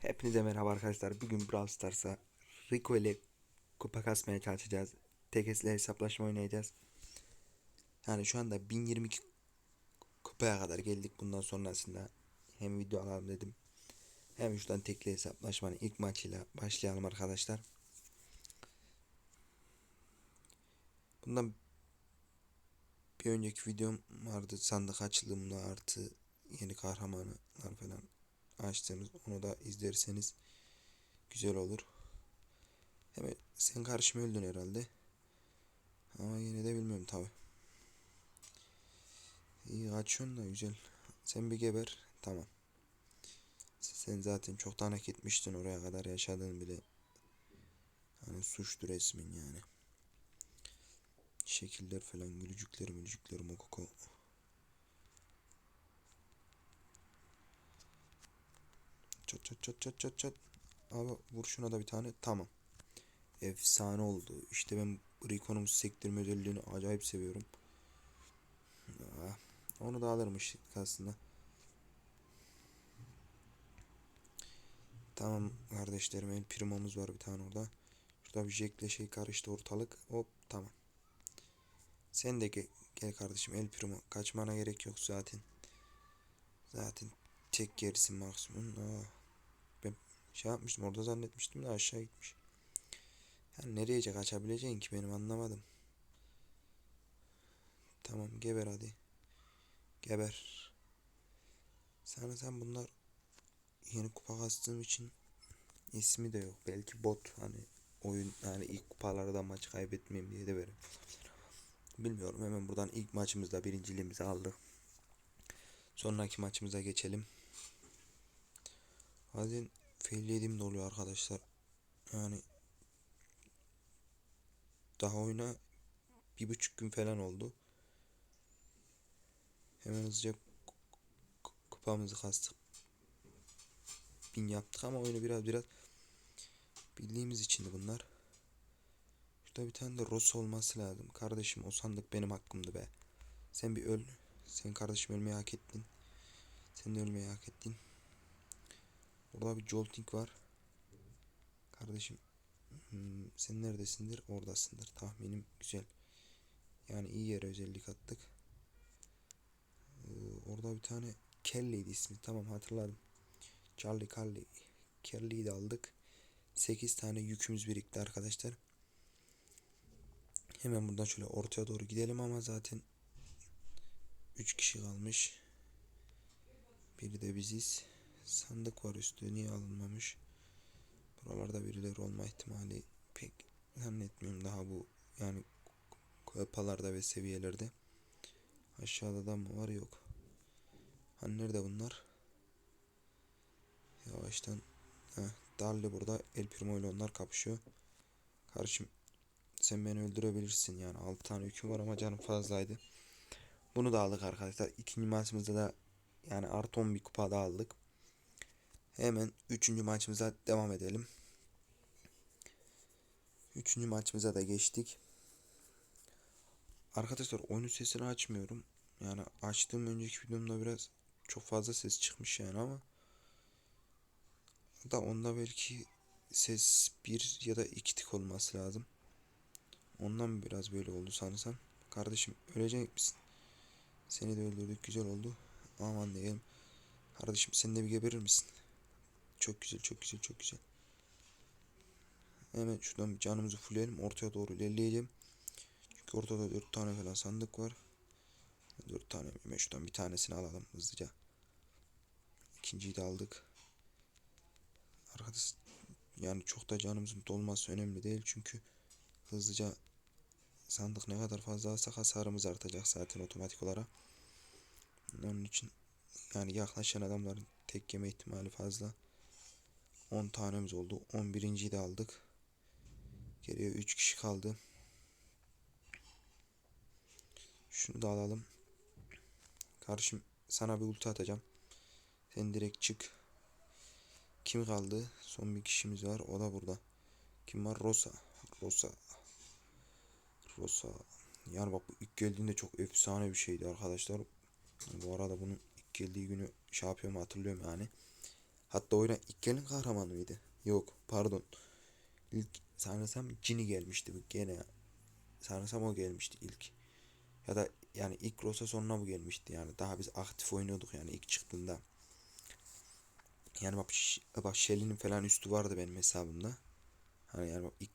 Hepinize merhaba arkadaşlar. Bugün Brawl Stars'a Rico ile kupa kasmaya çalışacağız. Tekesle hesaplaşma oynayacağız. Yani şu anda 1022 kupaya kadar geldik. Bundan sonrasında hem video alalım dedim. Hem şuradan tekli hesaplaşmanın ilk maçıyla başlayalım arkadaşlar. Bundan bir önceki videom vardı. Sandık açılımla artı yeni kahramanlar falan açtığımız onu da izlerseniz güzel olur. Hemen sen karşıma öldün herhalde. Ama yine de bilmiyorum tabi. İyi açıyorsun da güzel. Sen bir geber. Tamam. Sen zaten çoktan hak etmiştin oraya kadar yaşadığın bile. Hani suçtu resmin yani. Şekiller falan gülücükler gülücükler mokoko. Çat çat çat çat çat çat. Abi vur şuna da bir tane. Tamam. Efsane oldu. İşte ben Rico'nun sektirme özelliğini acayip seviyorum. Ah, onu da alırmış aslında. Tamam kardeşlerim el primomuz var bir tane orada. Şurada bir Jack'le şey karıştı ortalık. Hop tamam. Sen de gel, gel kardeşim el primo. Kaçmana gerek yok zaten. Zaten tek gerisin maksimum. Aa, ben şey yapmıştım orada zannetmiştim de aşağı gitmiş. Yani nereye kaçabileceksin ki benim anlamadım. Tamam geber hadi. Geber. Sana sen bunlar yeni kupa kastığım için ismi de yok. Belki bot hani oyun yani ilk kupalarda maç kaybetmeyeyim diye de verim. Bilmiyorum hemen buradan ilk maçımızda birinciliğimizi aldık. Sonraki maçımıza geçelim. Bazen fail yediğim de oluyor arkadaşlar. Yani daha oyuna bir buçuk gün falan oldu. Hemen hızlıca kupamızı kastık. Bin yaptık ama oyunu biraz biraz bildiğimiz için bunlar. Şurada bir tane de Ross olması lazım. Kardeşim o sandık benim hakkımdı be. Sen bir öl. Sen kardeşim ölmeyi hak ettin. Sen de ölmeyi hak ettin. Orada bir jolting var. Kardeşim hmm, sen neredesindir? Oradasındır. Tahminim güzel. Yani iyi yere özellik attık. Ee, orada bir tane Kelly'ydi ismi. Tamam hatırladım. Charlie Kelly. Kelly'yi de aldık. 8 tane yükümüz birikti arkadaşlar. Hemen buradan şöyle ortaya doğru gidelim ama zaten 3 kişi kalmış. Biri de biziz. Sandık var üstü niye alınmamış? Buralarda birileri olma ihtimali pek zannetmiyorum daha bu yani kupalarda ve seviyelerde. Aşağıda da mı var yok. Hani nerede bunlar? Yavaştan Heh, Darli burada El Primo ile onlar kapışıyor. Kardeşim sen beni öldürebilirsin yani 6 tane yüküm var ama canım fazlaydı. Bunu da aldık arkadaşlar. İkinci maçımızda da yani artı 10 bir kupa da aldık. Hemen üçüncü maçımıza devam edelim. Üçüncü maçımıza da geçtik. Arkadaşlar oyunun sesini açmıyorum. Yani açtığım önceki videomda biraz çok fazla ses çıkmış yani ama da onda belki ses bir ya da iki tık olması lazım. Ondan biraz böyle oldu sanırsam. Kardeşim ölecek misin? Seni de öldürdük güzel oldu. Aman diyelim. Kardeşim sen de bir geberir misin? Çok güzel çok güzel çok güzel. Hemen şuradan bir canımızı fullleyelim. Ortaya doğru ilerleyelim. Çünkü ortada 4 tane falan sandık var. 4 tane mi? Şuradan bir tanesini alalım hızlıca. İkinciyi de aldık. Arkadaş yani çok da canımızın dolması önemli değil çünkü hızlıca sandık ne kadar fazla alsak hasarımız artacak zaten otomatik olarak. Onun için yani yaklaşan adamların tek yeme ihtimali fazla. 10 tanemiz oldu. 11.yi de aldık. Geriye 3 kişi kaldı. Şunu da alalım. Karşım sana bir ulti atacağım. Sen direkt çık. Kim kaldı? Son bir kişimiz var. O da burada. Kim var? Rosa. Rosa. Rosa. Yani bak bu ilk geldiğinde çok efsane bir şeydi arkadaşlar. Bu arada bunun ilk geldiği günü şey yapıyorum hatırlıyorum yani. Hatta oyuna ilk gelen kahraman mıydı? Yok pardon. İlk sanırsam Cini gelmişti bu gene. Sanırsam o gelmişti ilk. Ya da yani ilk Rosa sonuna bu gelmişti yani. Daha biz aktif oynuyorduk yani ilk çıktığında. Yani bak, bak Shelly'nin falan üstü vardı benim hesabımda. Hani yani bak ilk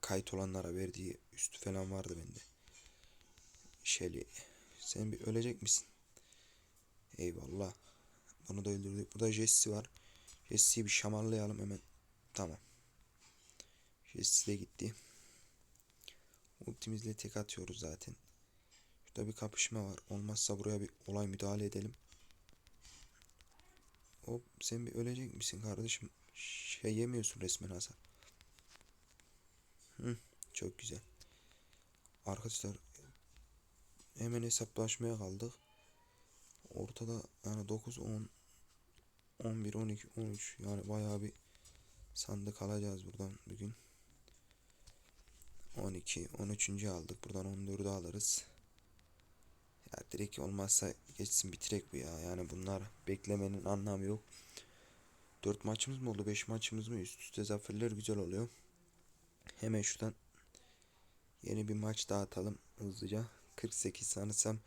kayıt olanlara verdiği üstü falan vardı bende. Shelly. Sen bir ölecek misin? Eyvallah. Bunu da öldürdük. Burada Jesse var. Jesse'yi bir şamarlayalım hemen. Tamam. Jesse de gitti. Ultimizle tek atıyoruz zaten. Şurada bir kapışma var. Olmazsa buraya bir olay müdahale edelim. Hop sen bir ölecek misin kardeşim? Şey yemiyorsun resmen hasar. Hı, çok güzel. Arkadaşlar hemen hesaplaşmaya kaldık. Ortada yani 9, 10, 11, 12, 13 yani bayağı bir sandık alacağız buradan bugün. 12, 13. aldık. Buradan 14'ü alırız. Ya direkt olmazsa geçsin bitirek bu ya. Yani bunlar beklemenin anlamı yok. 4 maçımız mı oldu? 5 maçımız mı? Üst üste zaferler güzel oluyor. Hemen şuradan yeni bir maç daha atalım hızlıca. 48 sanırsam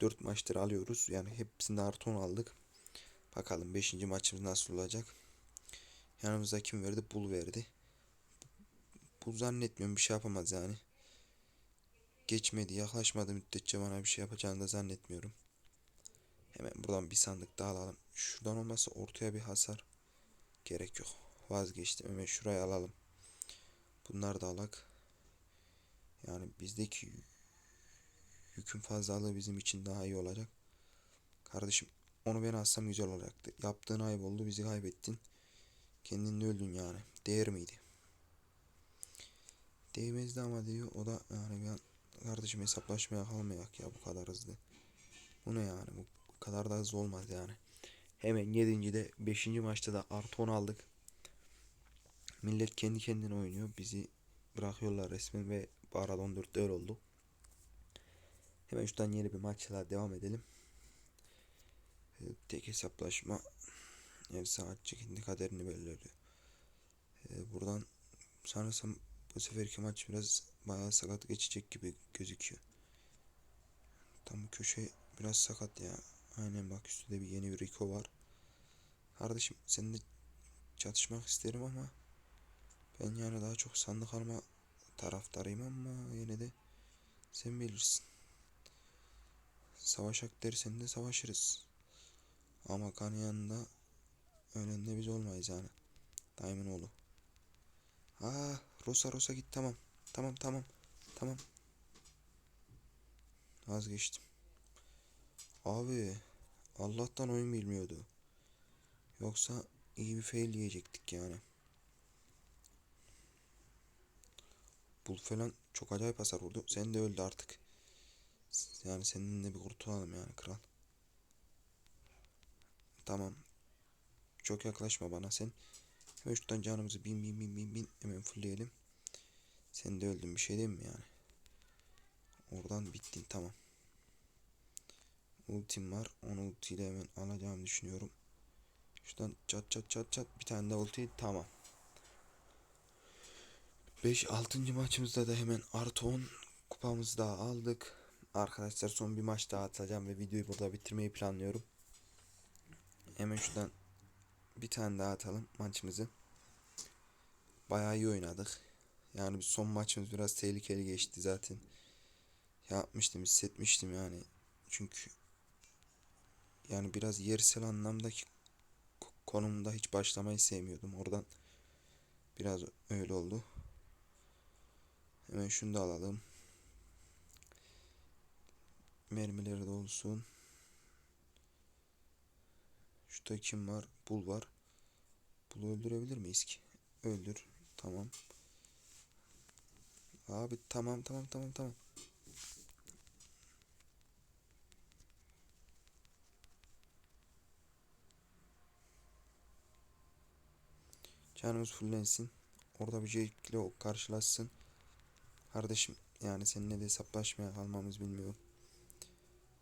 4 maçtır alıyoruz. Yani hepsinde artı 10 aldık. Bakalım 5. maçımız nasıl olacak. Yanımızda kim verdi? Bul verdi. Bu zannetmiyorum bir şey yapamaz yani. Geçmedi, yaklaşmadı müddetçe bana bir şey yapacağını da zannetmiyorum. Hemen buradan bir sandık daha alalım. Şuradan olmazsa ortaya bir hasar. Gerek yok. Vazgeçtim. Hemen şuraya alalım. Bunlar da alak. Yani bizdeki yükün fazlalığı bizim için daha iyi olacak. Kardeşim onu ben alsam güzel olacaktı. Yaptığın ayıp oldu bizi kaybettin. Kendin de öldün yani. Değer miydi? Değmezdi ama diyor. O da yani ben kardeşim hesaplaşmaya kalmayak ya bu kadar hızlı. Bu ne yani? Bu kadar da hızlı olmaz yani. Hemen 7. de 5. maçta da artı 10 aldık. Millet kendi kendine oynuyor. Bizi bırakıyorlar resmen ve bu arada 14'te öyle oldu. Hemen şuradan yeni bir maçla devam edelim. Ee, Tek hesaplaşma ev saatçi kendi kaderini belirliyor. Ee, buradan sanırsam bu seferki maç biraz bayağı sakat geçecek gibi gözüküyor. Tam köşe biraz sakat ya. Aynen bak üstünde bir yeni bir Rico var. Kardeşim seninle çatışmak isterim ama ben yani daha çok sandık alma taraftarıyım ama yine de sen bilirsin. Savaşak dersen de savaşırız. Ama kan yanında ölen de biz olmayız yani. Daimin oğlu. Aa, Rosa Rosa git tamam. Tamam tamam. Tamam. Vazgeçtim. Abi Allah'tan oyun bilmiyordu. Yoksa iyi bir fail yiyecektik yani. Bul falan çok acayip hasar vurdu. Sen de öldü artık. Yani seninle bir kurtulalım yani kral. Tamam. Çok yaklaşma bana sen. Hemen şuradan canımızı bin bin bin bin bin hemen fullleyelim. Sen de öldün bir şey değil mi yani? Oradan bittin tamam. Ultim var. Onu ultiyle hemen alacağımı düşünüyorum. Şuradan çat çat çat çat bir tane de ulti tamam. 5 6. maçımızda da hemen artı 10 kupamızı daha aldık. Arkadaşlar son bir maç daha atacağım ve videoyu burada bitirmeyi planlıyorum. Hemen şuradan bir tane daha atalım maçımızı. Bayağı iyi oynadık. Yani son maçımız biraz tehlikeli geçti zaten. Yapmıştım, hissetmiştim yani. Çünkü yani biraz yersel anlamdaki ko- konumda hiç başlamayı sevmiyordum. Oradan biraz öyle oldu. Hemen şunu da alalım. Mermileri de olsun. Şurada kim var? Bul var. Bulu öldürebilir miyiz ki? Öldür. Tamam. Abi tamam tamam tamam tamam. Canımız fullensin. Orada bir Jake'le karşılaşsın. Kardeşim yani seninle de hesaplaşmaya kalmamız bilmiyorum.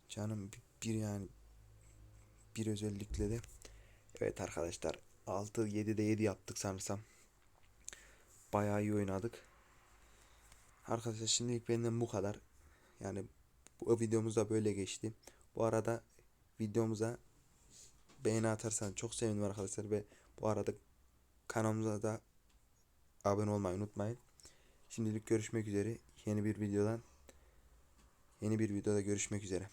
Canım bir, yani bir özellikle de Evet arkadaşlar 6 7'de 7 yaptık sanırsam. Bayağı iyi oynadık. Arkadaşlar şimdilik benden bu kadar. Yani bu videomuz da böyle geçti. Bu arada videomuza beğeni atarsan çok sevinirim arkadaşlar ve bu arada kanalımıza da abone olmayı unutmayın. Şimdilik görüşmek üzere. Yeni bir videodan yeni bir videoda görüşmek üzere.